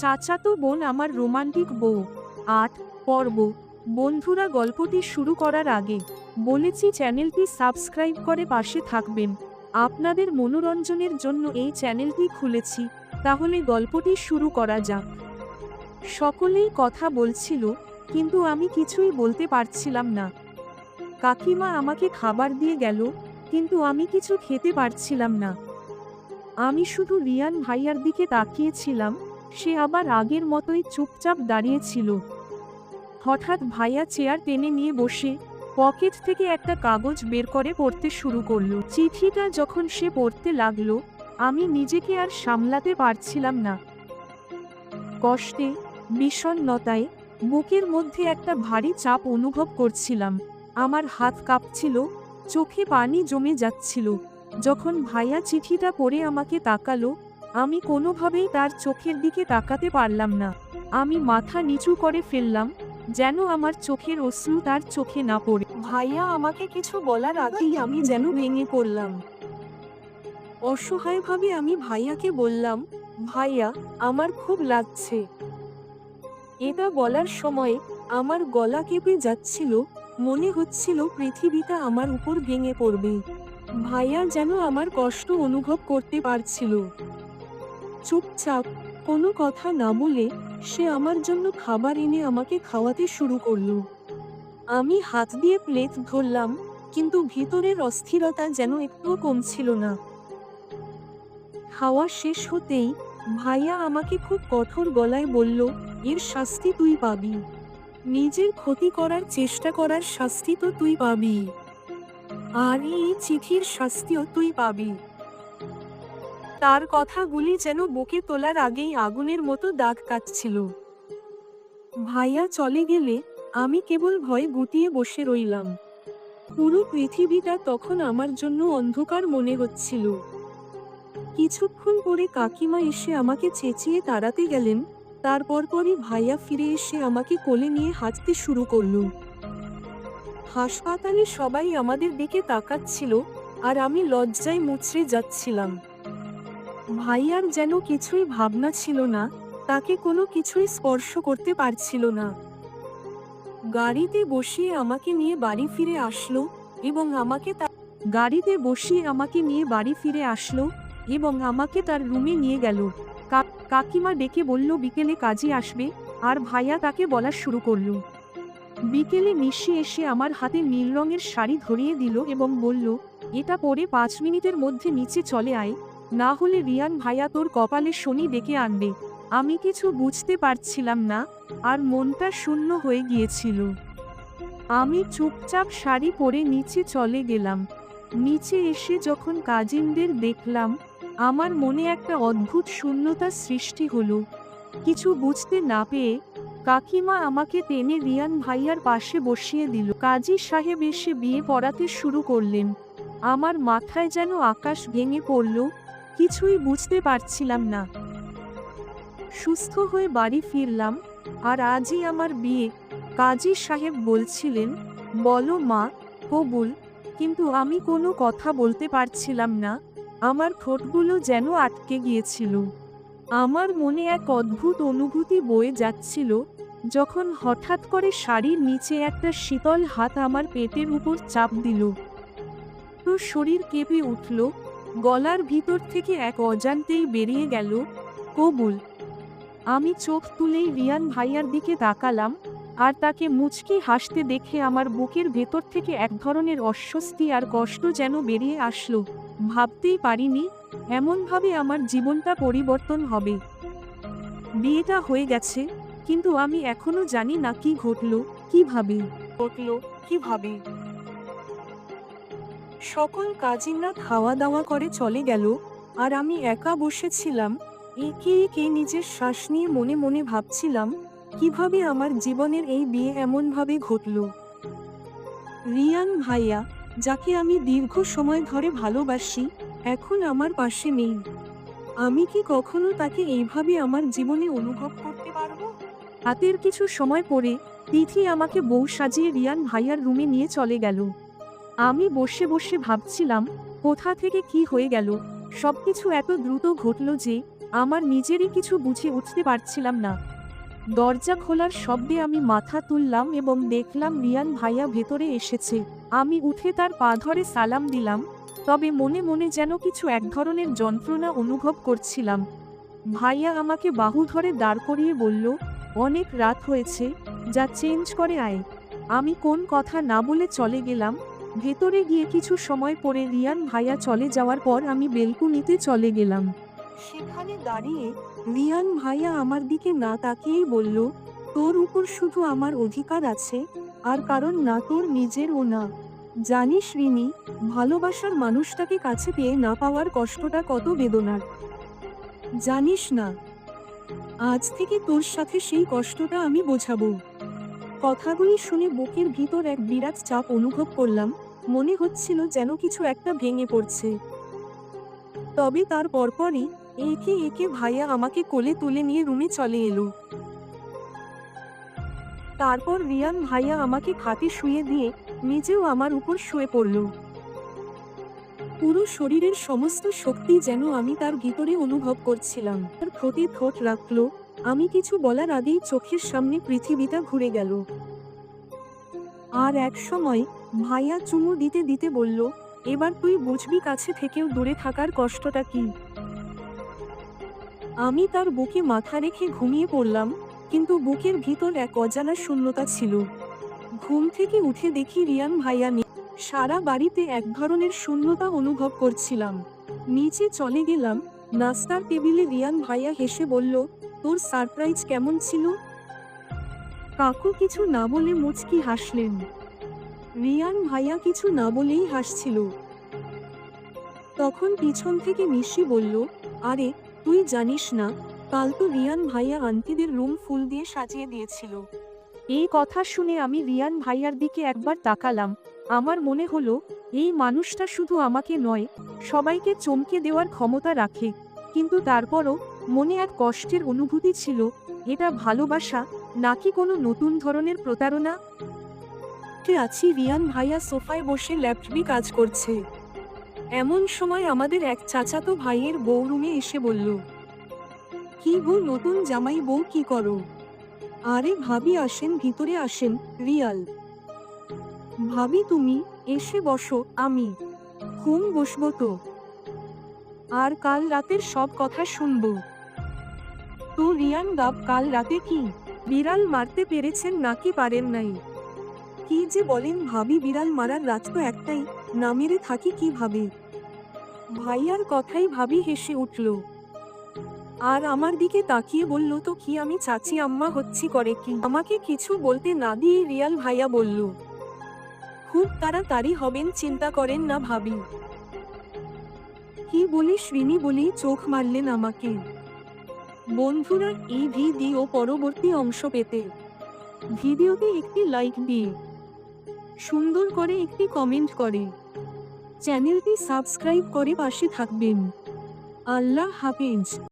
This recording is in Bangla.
চাচাতো বোন আমার রোমান্টিক বউ। আট, পর্ব। বন্ধুরা গল্পটি শুরু করার আগে বলেছি চ্যানেলটি সাবস্ক্রাইব করে পাশে থাকবেন। আপনাদের মনোরঞ্জনের জন্য এই চ্যানেলটি খুলেছি, তাহলে গল্পটি শুরু করা যাক। সকলেই কথা বলছিল, কিন্তু আমি কিছুই বলতে পারছিলাম না। কাকিমা আমাকে খাবার দিয়ে গেল, কিন্তু আমি কিছু খেতে পারছিলাম না। আমি শুধু রিয়ান ভাইয়ার দিকে তাকিয়েছিলাম সে আবার আগের মতোই চুপচাপ দাঁড়িয়েছিল। হঠাৎ ভাইয়া চেয়ার টেনে নিয়ে বসে পকেট থেকে একটা কাগজ বের করে পড়তে শুরু করল। চিঠিটা যখন সে পড়তে লাগল, আমি নিজেকে আর সামলাতে পারছিলাম না। কষ্টে, বিষণ্ণতায়, বুকের মধ্যে একটা ভারী চাপ অনুভব করছিলাম। আমার হাত কাঁপছিল, চোখে পানি জমে যাচ্ছিল। যখন ভাইয়া চিঠিটা পড়ে আমাকে তাকালো আমি কোনোভাবেই তার চোখের দিকে তাকাতে পারলাম না। আমি মাথা নিচু করে ফেললাম, যেন আমার চোখের অশ্রু তার চোখে না পড়ে। ভাইয়া, আমাকে কিছু বলার আগেই আমি যেন ভেঙে পড়লাম। অসহায়ভাবে আমি ভাইয়াকে বললাম, ভাইয়া, আমার খুব লাগছে। এটা বলার সময় আমার গলা কেঁপে যাচ্ছিল, মনে হচ্ছিল পৃথিবীটা আমার উপর ভেঙে পড়বে। ভাইয়া যেন আমার কষ্ট অনুভব করতে পারছিল। চুপচাপ, কোনো কথা না বলে সে আমার জন্য খাবার এনে আমাকে খাওয়াতে শুরু করল। আমি হাত দিয়ে প্লেট ধরলাম, কিন্তু ভিতরের অস্থিরতা যেন একটুও কমছিল না। খাওয়া শেষ হতেই ভাইয়া আমাকে খুব কঠোর গলায় বলল, এর শাস্তি তুই পাবি। নিজের ক্ষতি করার চেষ্টা করার শাস্তি তো তুই পাবি। আর এই চিঠির শাস্তিও তুই পাবি। তার কথাগুলি যেন বুকে তোলার আগেই আগুনের মতো দাগ কাটছিল। ভাইয়া চলে গেলে আমি কেবল ভয়ে গুটিয়ে বসে রইলাম। পুরো পৃথিবীটা তখন আমার জন্য অন্ধকার মনে হচ্ছিল। কিছুক্ষণ পরে কাকিমা এসে আমাকে চেঁচিয়ে তাড়াতে গেলেন তারপর পরই ভাইয়া ফিরে এসে আমাকে কোলে নিয়ে হাঁটতে শুরু করল। হাসপাতালে সবাই আমাদের দিকে তাকাচ্ছিল, আর আমি লজ্জায় মুচড়ে যাচ্ছিলাম। ভাইয়ার যেন কিছুই ভাবনা ছিল না, তাকে কোনো কিছুই স্পর্শ করতে পারছিল না। গাড়িতে বসিয়ে আমাকে নিয়ে বাড়ি ফিরে আসলো এবং আমাকে তার গাড়িতে বসিয়ে আমাকে নিয়ে বাড়ি ফিরে আসলো এবং আমাকে তার রুমে নিয়ে গেল। কাকিমা ডেকে বলল, বিকেলে কাজে আসবে। আর ভাইয়া তাকে বলা শুরু করল। বিকেলে নিশি এসে আমার হাতে নীল রঙের শাড়ি ধরিয়ে দিল এবং বলল, এটা পরে পাঁচ মিনিটের মধ্যে নিচে চলে আয়। না হলে রিয়ান ভাইয়া তোর কপালে শনি ডেকে আনবে। আমি কিছু বুঝতে পারছিলাম না, আর মনটা শূন্য হয়ে গিয়েছিল। আমি চুপচাপ শাড়ি পরে নিচে চলে গেলাম। নিচে এসে যখন কাজিনদের দেখলাম, আমার মনে একটা অদ্ভুত শূন্যতা সৃষ্টি হলো। কিছু বুঝতে না পেয়ে, কাকিমা আমাকে টেনে রিয়ান ভাইয়ার পাশে বসিয়ে দিল। কাজী সাহেব এসে বিয়ে পড়াতে শুরু করলেন। আমার মাথায় যেন আকাশ ভেঙে পড়ল কিছুই বুঝতে পারছিলাম না। সুস্থ হয়ে বাড়ি ফিরলাম আর আজই আমার বিয়ে, কাজী সাহেব বলছিলেন, বলো মা, কবুল, কিন্তু আমি কোনো কথা বলতে পারছিলাম না, আমার ঠোঁটগুলো যেন আটকে গিয়েছিল। আমার মনে এক অদ্ভুত অনুভূতি বয়ে যাচ্ছিল, যখন হঠাৎ করে শাড়ির নিচে একটা শীতল হাত আমার পেটের উপর চাপ দিল। শরীর কেঁপে উঠল গলার ভিতর থেকে এক অজান্তেই বেরিয়ে গেল, কবুল, আমি চোখ তুলেই রিয়ান ভাইয়ার দিকে তাকালাম, আর তাকে মুচকি হাসতে দেখে আমার বুকের ভেতর থেকে এক ধরনের অস্বস্তি আর কষ্ট যেন বেরিয়ে আসলো। ভাবতেই পারিনি, এমনভাবে আমার জীবনটা পরিবর্তন হবে। বিয়েটা হয়ে গেছে, কিন্তু আমি এখনও জানি না কি ঘটলো কীভাবে ঘটলো কীভাবে সকল কাজিনরা খাওয়া দাওয়া করে চলে গেল, আর আমি একা বসেছিলাম। একে একে নিজের শ্বাস নিয়ে মনে মনে ভাবছিলাম, কীভাবে আমার জীবনের এই বিয়ে এমনভাবে ঘটল। রিয়ান ভাইয়া, যাকে আমি দীর্ঘ সময় ধরে ভালোবাসি, এখন আমার পাশে নেই। আমি কি কখনো তাকে এইভাবে আমার জীবনে অনুভব করতে পারব? হাতের কিছু সময় পরে তিথি আমাকে বউ সাজিয়ে রিয়ান ভাইয়ার রুমে নিয়ে চলে গেল। আমি বসে বসে ভাবছিলাম, কোথা থেকে কি হয়ে গেল? সবকিছু এত দ্রুত ঘটল যে, আমার নিজেরই কিছু বুঝে উঠতে পারছিলাম না। দরজা খোলার শব্দে আমি মাথা তুললাম এবং দেখলাম রিয়ান ভাইয়া ভেতরে এসেছে। আমি উঠে তার পা ধরে সালাম দিলাম, তবে মনে মনে যেন কিছু এক ধরনের যন্ত্রণা অনুভব করছিলাম। ভাইয়া আমাকে বাহু ধরে দাঁড় করিয়ে বলল, অনেক রাত হয়েছে, যা চেঞ্জ করে আয়। আমি কোন কথা না বলে চলে গেলাম ভেতরে গিয়ে কিছু সময় পরে রিয়ান ভাইয়া চলে যাওয়ার পর আমি বেলকুনিতে চলে গেলাম। সেখানে দাঁড়িয়ে রিয়ান ভাইয়া আমার দিকে না তাকিয়েই বলল, তোর উপর শুধু আমার অধিকার আছে, আর কারণ না তোর নিজের ও না। জানিস রিনি ভালোবাসার মানুষটাকে কাছে পেয়ে না পাওয়ার কষ্টটা কত বেদনার। জানিস না, আজ থেকে তোর সাথে সেই কষ্টটা আমি বোঝাবো। কথাগুলি শুনে বুকের ভিতর এক বিরাট চাপ অনুভব করলাম, মনে হচ্ছিল যেন কিছু একটা ভেঙে পড়ছে। তবে তার পরপরই একে একে ভাইয়া আমাকে কোলে তুলে নিয়ে রুমে চলে এলো। তারপর রিয়ান ভাইয়া আমাকে খাটে শুয়ে দিয়ে নিজেও আমার উপর শুয়ে পড়ল। পুরো শরীরের সমস্ত শক্তি যেন আমি তার ভিতরে অনুভব করছিলাম। তার প্রতি ঠোঁট রাখল আমি কিছু বলার আগেই চোখের সামনে পৃথিবীটা ঘুরে গেল। আর এক সময় ভাইয়া চুমু দিতে দিতে বলল, এবার তুই বুঝবি কাছে থেকেও দূরে থাকার কষ্টটা কি? আমি তার বুকে মাথা রেখে ঘুমিয়ে পড়লাম, কিন্তু বুকের ভিতর এক অজানা শূন্যতা ছিল। ঘুম থেকে উঠে দেখি রিয়ান ভাইয়া নেই। সারা বাড়িতে এক ধরনের শূন্যতা অনুভব করছিলাম। নিচে চলে গেলাম, নাস্তার টেবিলে রিয়ান ভাইয়া হেসে বলল তোর সারপ্রাইজ কেমন ছিল? কাকু কিছু না বলে মুচকি হাসলেন। রিয়ান ভাইয়া কিছু না বলেই হাসছিল। তখন পিছন থেকে মিশি বলল, আরে, তুই জানিস না, কাল তো রিয়ান ভাইয়া আন্টিদের রুম ফুল দিয়ে সাজিয়ে দিয়েছিল। এই কথা শুনে আমি রিয়ান ভাইয়ার দিকে একবার তাকালাম। আমার মনে হলো, এই মানুষটা শুধু আমাকে নয়, সবাইকে চমকে দেওয়ার ক্ষমতা রাখে। কিন্তু তারপরও মনে এক কষ্টের অনুভূতি ছিল, এটা ভালোবাসা নাকি কোনো নতুন ধরনের প্রতারণা? আছি রিয়ান ভাইয়া সোফায় বসে ল্যাপটপে কাজ করছে। এমন সময় আমাদের এক চাচাতো ভাইয়ের বউ রুমে এসে বলল, কি গো নতুন জামাই বউ কি করো? আরে ভাবি আসেন, ভিতরে আসেন, রিয়াল। ভাবি তুমি, এসে বসো, আমি। হুম বসবো তো। আর কাল রাতের সব কথা শুনব। তো রিয়ান গাব, কাল রাতে কি? বিড়াল মারতে পেরেছেন নাকি পারেন নাই? কি যে বলেন ভাবি, বিড়াল মারার রাত তো একটাই, না মেরে থাকি কীভাবে? ভাইয়ার কথাই ভাবি হেসে উঠল। আর আমার দিকে তাকিয়ে বলল, তো কি আমি চাচি আম্মা হচ্ছি করে কি? আমাকে কিছু বলতে না দিয়ে রিয়াল ভাইয়া বলল, খুব তাড়াতাড়ি হবেন, চিন্তা করেন না ভাবি। কি বলে শ্রীনি বলেই চোখ মারলেন আমাকে। বন্ধুরা, এই ভিডিও পরবর্তী অংশ পেতে। ভিডিওতে একটি লাইক দিয়ে, সুন্দর করে একটি কমেন্ট করে। চ্যানেলটি সাবস্ক্রাইব করে পাশে থাকবেন। আল্লাহ হাফেজ।